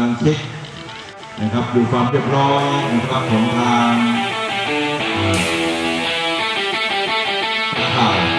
การเช็คนะครับดูความเรียบร้อยนะครับของทางเอ่อนักข่าว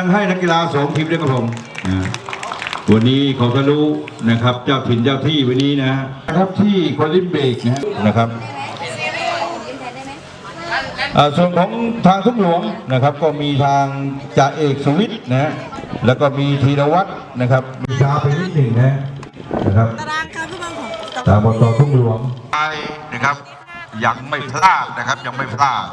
ประมือดังๆให้นักกีฬาสองทีมด้วยครับผมนะวันนี้เขาทะลุนะครับ เจ้าถิ่นเจ้าที่วันนี้นะนะครับที่โคลิมเบกนะฮะนะครับอ่าส่วนของทางทุ่งหลวงนะครับ ก็มีทางจ่าเอกสุวิทย์นะฮะแล้วก็มีธีรวัตรนะครับมีช้าไปนิดหนึ่งนะนะครับตารางการผู้บังของตามบตทุ่งหลวงไปนะครับ ยังไม่พลาดนะครับยังไม่พลาด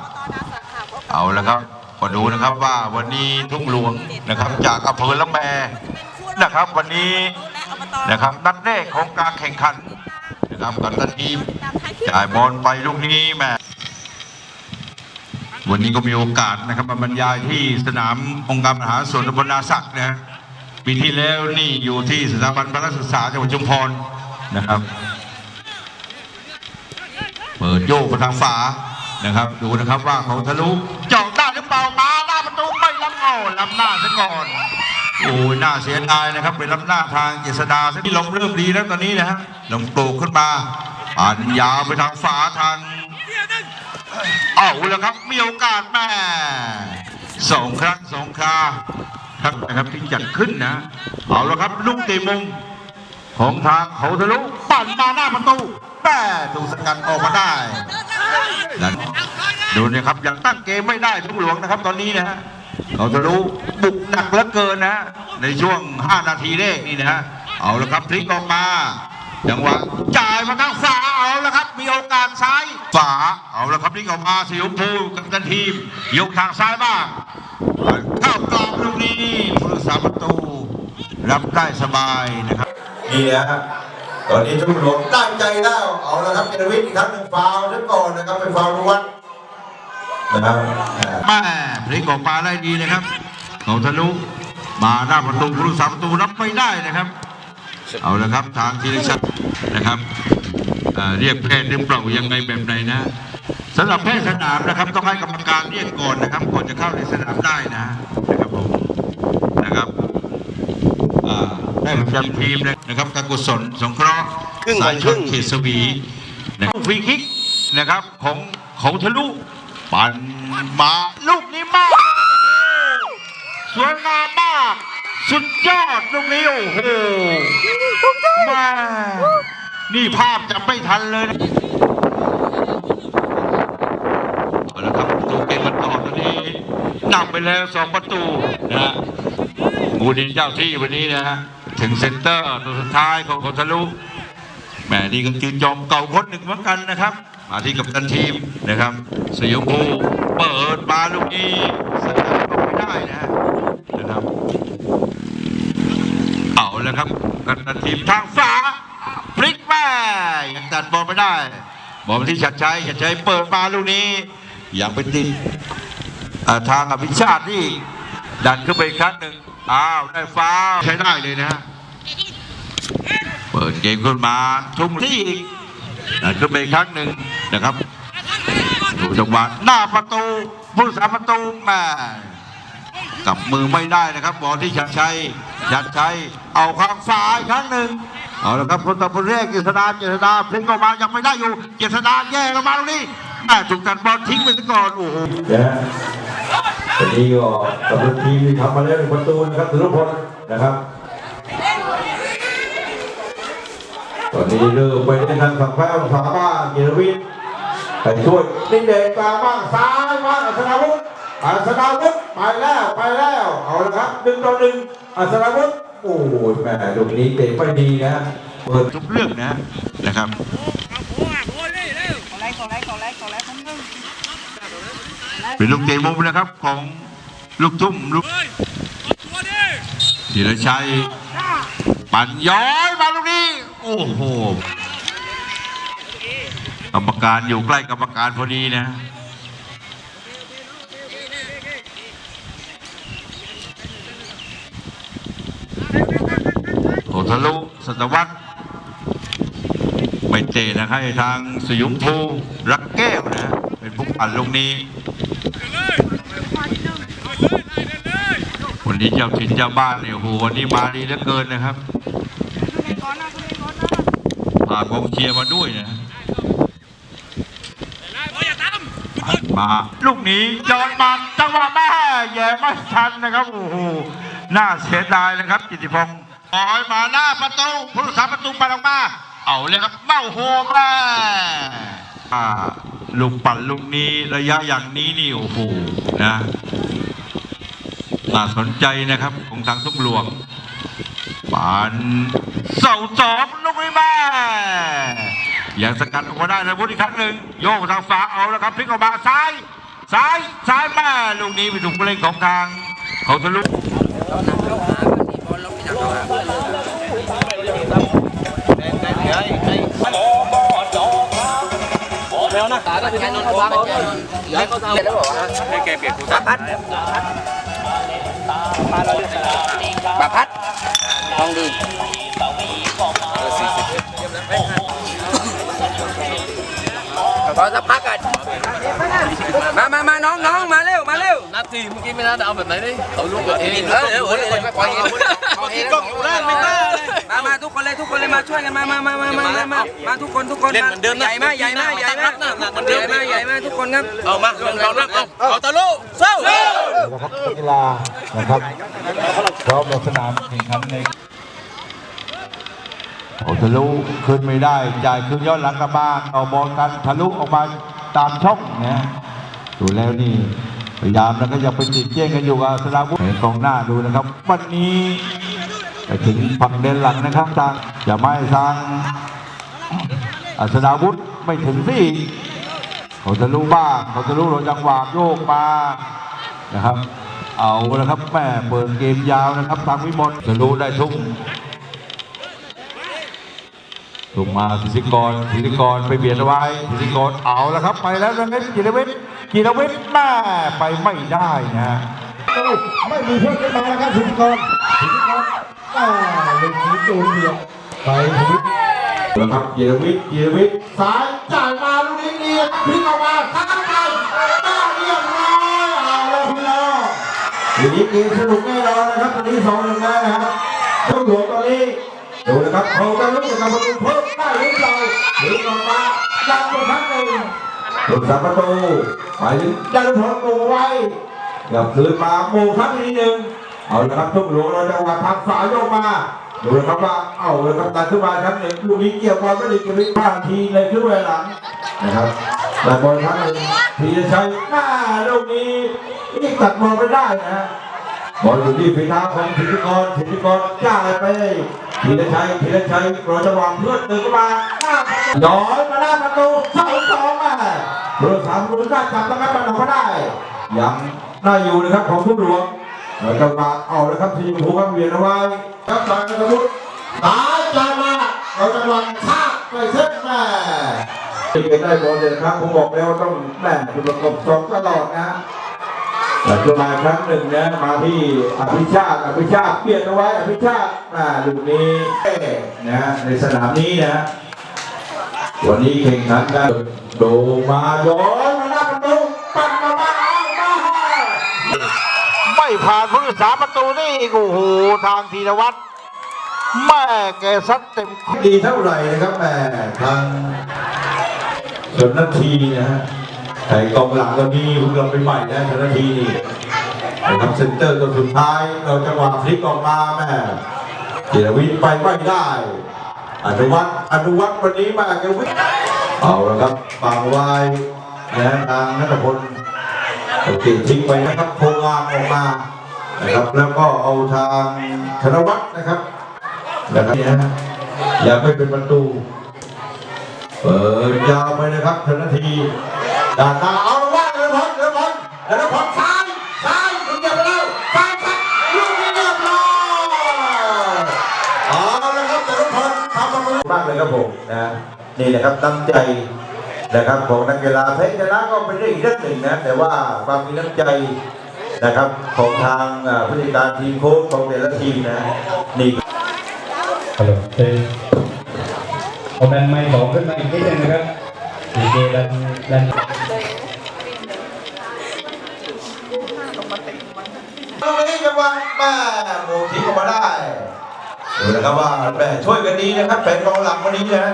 เอาละครับ ก็ดูนะครับว่าวันนี้ทุ่งหลวงนะครับ จากอำเภอละแมนะครับ วันนี้นะครับนัดแรกของการแข่งขันนะครับกับตันทีมจ่ายบอลไปลูกนี้แม่วันนี้ก็มีโอกาสนะครับมาบรรยายที่สนามองค์การมหาส่วนตำบลนาศักด์นะฮะปีที่แล้วนี่อยู่ที่สถาบันพระศึกษาจังหวัดชุมพรนะครับ เปิดโยกไปทางฝานะครับ ดูนะครับว่าเขาทะลุจอเปล่ามาหน้าประตูไม่ ล้ำเอาล้ำหน้าซะก่อนโอ้ยน่าเสียดายนะครับเป็นล้ำหน้าทางเจษดาที่ลมเริ่มดีแล้วตอนนี้นะฮะลมโกรกขึ้นมาอ่านยาวไปทางฝาทางเอาแล้วครับมีโอกาสแม่สองครั้งสองคราครับนะครับที่จัดขึ้นนะ เอาแล้วครับลูกเตะมุมของทางเขาทะลุปั่นมาหน้าประตูแต่ถูกสกัดออกมาได้นั่นดูนะครับยังตั้งเกมไม่ได้ทุกหลวงนะครับตอนนี้นะฮะ เขาทะลุบุกหนักเหลือเกินนะ ในช่วง 5 นาทีแรกนี่นะ เอาละครับพลิกออกมาจังหวะจ่ายมาทางฝาเอาละครับ มีโอกาสซ้ายฝาเอาละครับพลิกออกมาสีชมพูกับกันทีม ยกทางซ้ายบ้างเข้ากรอบลูกนี้ผู้รักษาประตู รับได้สบายนะครับนี่นะตอนนี้ทุ่งหลวงตั้งใจแล้ว เอาละครับเจรวิทย์อีกครั้งหนึ่งฟาวซะก่อนนะครับเป็นฟาวล์รวันะครับอ่าแม่พลิกออกมาได้ดีนะครับเขาทะลุมาหน้าประตูผู้รักษาประตูรับไม่ได้นะครับ เอาละครับทางธีรชัดนะครับเอ่อเรียกแพทย์หรือเปล่ายังไงแบบไหนนะสำหรับแพทย์สนามนะครับต้องให้กรรมการเรียกก่อนนะครับก่อนจะเข้าในสนามได้นะนะครับผมนะครับอ่าได้ประจำทีมนะครับการกุศลสงเคราะห์ครึ่งสาวัยนชครึ่นงเขตสวีนะครับฟรีคิกนะครับของเขาทะลุ ปั่นมาลูกนี้มากสวยงามมาก สุดยอดลูกนี้โอ้โหมานี่ภาพจะไม่ทันเลยนะเอาละครับประตูเกมมันต่อตอนนี้นำไปแล้วสองประตูนะฮะมูดินเจ้าที่วันนี้นะฮะถึงเซ็นเตอร์ตัวสุดท้ายของโคทะลุ แหมนี่ก็จืนจอมเก่าคนหนึ่งเหมือนกันนะครับ มาที่กับตันทีมนะครับสยามภูเปิดมาลูกนี้สกัดออกไม่ได้นะนะครับเอาแล้วครับกันตันทีมทางฝาพลิกแม่ยังตัดบอลไม่ได้บอลที่ชัดชัยชัดชัยเปิดมาลูกนี้ยังไปติดทางอภิชาตินี่ดันขึ้นไปครั้งหนึ่งอ้าวได้ฟ้าวใช้ได้เลยนะฮะ ปิดเกมขึ้นมาทุ่มที่อีกดันขึ้นไปครั้งหนึ่งนะครับดูจังหวะหน้าประตูผู้สาประตูแม่กับมือไม่ได้นะครับ บอลที่ชัดชัยชัดชัยเอาข้างซ้ายครั้งหนึ่งเอาละครับคนต่อคนแรกเจษดาเจษดาพลิกออกมายังไม่ได้อยู่เจษดาแย่งมาตรงนี้แม่ถูกตัดบอลทิ้งไปซะก่อนโอ้โหนะวันนี้ก็กับทีมที่ทำมาแล้วหนึ่งประตูนะครับสุรพลนะครับ ตอนนี้เริ่มไปในทางฝั่งแพ้ฝั่งขวาบ้างเกียรติวิทย์ไปช่วยนิ่งเด็กกลางบ้างซ้ายบ้างอัศนาวุฒิอัศนาวุฒิไปแล้วไปแล้วเอาละครับหนึ่งต่อหนึ่งอัศนาวุฒิโอ้ยแม่ลูกนี้เตะไม่ดีนะเปิดทุกเรื่องนะนะครับขอไลค์ขอไลค์ขอไลค์ขอไลค์ขอไลค์คนนึงเป็นลูกเตะมุมนะครับของลูกทุ่มลูกธีรชัยปั่นย้อยมาลูกนี้ โอ้โห กรรมการอยู่ใกล้กรรมการพอดีนะโอทะลุสัตวัตไปเตะนะครับทางสยุมภูรักแก้วนะ เป็นผู้ปั่นลูกนี้วันนี้เจ้าถิ่นเจ้าบ้านเนี่ยโหวันนี้มาดีเหลือเกินนะครับ พากองเชียร์มาด้วยนะมาลูกนี้จอนมาจังหวะแม่แย่ไม่ทันนะครับโอ้โหน่าเสียดายนะครับจิตติพงศ์ปล่อยมาหน้าประตูผู้รักษาประตูไปออกมา เอาเลยครับเบ้าโฮมแม่อ่าลูกปั่นลูกนี้ระยะอย่างนี้นี่โอ้โหนะน่าสนใจนะครับของทางทุกหลวง ปานเสาสองลูกนี้แม่ยังสกัดออกมาได้นะพุทธอีกครั้งหนึ่งโยกทางฝาเอาแล้วครับพลิกออกมาซ้ายซ้ายซ้ายแม่ลูกนี้ไปถูกผู้เล่นของทางเขาทะลุเราหนักเข้าหากันนี่บอลเราไม่อยากเข้าหาเพื่อนเลย ปลาาพัดลองดี พอสักพักกันมามามาน้องน้องมาเร็วมาเร็วนาทีเมื่อกี้ไม่น่าจะเอาแบบไหนดิเขาลุกเองเออเออคนคนไปคกล้องอยู่ล่างไม่ได้มามาทุกคนเลยทุกคนเลยมาช่วยกันมามามามามามามาทุกคนทุกคนมาใหญ่มากใหญ่มากใหญ่มากใหญ่มากใหญ่มากทุกคนครับเอามาเรารับเอาเอาตะลุสู้สู้กีฬานะครับพร้อมลงสนามแข่งขันใน เขาทะลุขึ้นไม่ได้จ่ายคืนย้อนหลังกลับมาเอาบอลกันทะลุออกมาตามช่องนะดูแล้วนี่พยายามแล้วก็ยังไปติดเจ้งกันอยู่กับสลาวุธกองหน้าดูนะครับ วันนี้ไปถึงฝั่งเดินหลังนะครับทางจะไม่ทางอัศดาวุธไม่ถึงที่เขาทะลุบ้างเขาทะลุเราจังหวะโยกมานะครับ เอาละครับแม่เปิดเกมยาวนะครับ ทางวิมลทะลุได้ทุ่ม ลงมาธิติกรธิติกรไปเบียดไว้ธิติกรเอาแล้วครับ ไปแล้วนะครับกีรวิทย์กีรวิทย์แม่ไปไม่ได้นะไม่มีเพื่อนขึ้นมาแล้วครับสิทธิกรสิทธิกรอ่าเล่นนี้โดนเบียดไปชีวิตนะครับกีรวิทย์กีรวิทย์ซ้ายจ่ายมาลูกนี้เนียนพลิกออกมาซ้ายไปต้าเรียบร้อยเอาแล้วพี่น้องทีนี้เกมสนุกแน่นอนนะครับตอนนี้สองหนึ่งแล้นะครับทุกหลวงตอนนี้ ดูนะครับเขาจะลุกจากประตูเพิ่มได้หรือเปล่าหรือออกมาดันตัวครั้งหนึ่งหลุดจากประตูไปถึงดันทองตัวไว้กลับคืนมาโมครั้งที่หนึ่งเอาละครับทุกหลวงเราจะวางทางฝาโยกมาดูนะครับว่าเอาเลยครับตัดขึ้นมาครับหนึ่งลูกนี้เกี่ยวบอลไม่ได้เกี่ยวไม่พลาดทีเลยขึ้นไปหลังนะครับแต่บอลครั้งหนึ่งทีจะใช้หน้าลูกนี้นี่ตัดบอลไม่ได้นะฮะบอลอยู่ที่ฝีเท้าของธิติกรธิติกรจ่ายไป ธีรชัยธีรชัยเราจะวางเพื่อนเดินเข้ามาหน้าประตูย้อนมาหน้าประตูสองสองมาเบอร์สามรู้ได้จับตรงนั้นมันออกมาได้ ยังน่าอยู่นะครับของทุกหลวงเราจะมาเอาเลยครับทีมหัวเวียนเอาไว้ครับสายกระทุกตายจามาเราจะวางชาไปเส้นแม่เก็บได้บอลเลยนะครับผมบอกแล้วต้องแม่คุณประกบสองตลอดนะ หลังมาครั้งหนึ่งนะมาที่อภิชาติอภิชาติเปลี่ยนเอาไว้อภิชาติอ่าลูกนี้นะในสนามนี้นะวันนี้แข่งขันกันโดมาโดนมาหน้าประตูปัดมาบ้าเอามาไม่ผ่านผู้รักษาประตูนี่กโอ้โหทางธีรวัตรแม่แกซัดเต็มดีเท่าไหร่นะครับแม่ทางชนนาทีนะฮะ ไอ้กองหลังก็มีเพิ่งลงไปใหม่นะชนนทีนี่นะครับเซนเตอร์ตัวสุดท้ายเราจังหวะพลิกออกมาแม่จิรวิทย์ไปไม่ได้ อนุวัฒน์อนุวัฒน์วันนี้มาแกวิ่งเอาละครับฝั่งวายนะทางนัทพลโอเคทิ้งไปนะครับโคงามออกมานะครับแล้วก็เอาทางธนวัฒน์นะครับนะครับเนี่ยนะอย่าไม่เป็นประตูเปิดยาวไปนะครับทันที ด้านหน้าเอาละว่าเดินพลเดินพลเดินพลซ้ายซ้ายถึงจะไปแล้วซ้ายครับลูกนี้เรียบร้อยเอาละครับเดินพลทำประตูมากเลยครับผมนะนี่นะครับตั้งใจนะครับของนักกีฬาแพ้ชนะก็เป็นเรื่องอีกเรื่องหนึ่งนะแต่ว่าความมีน้ำใจนะครับของทางผู้จัดการทีมโค้ชของแต่ละทีมนะนี่ฮัลโหลเต้เอาดันไม้บอกขึ้นมาอีกนิดนึงนะครับดีเจดันดัน ลูกนี้จังหวะแม่โมงทิ้งออกมาได้ดูนะครับว่าแม่ช่วยกันดีนะครับแผนกองหลังวันนี้นะ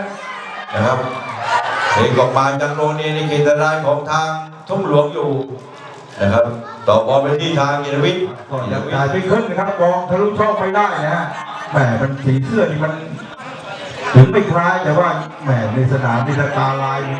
นะครับเอกออกมาจังโรนีในเขตรายของทางทุ่งหลวงอยู่นะครับต่อบอลไปที่ทางเยนวิทย์ยังจ่ายไม่ขึ้นนะครับมองทะลุช่องไปได้นะฮะแหมมันสีเสื้อนี่มันถึงไม่คล้ายแต่ว่าแหมในสนามนี่ตาร์ไลน์มัน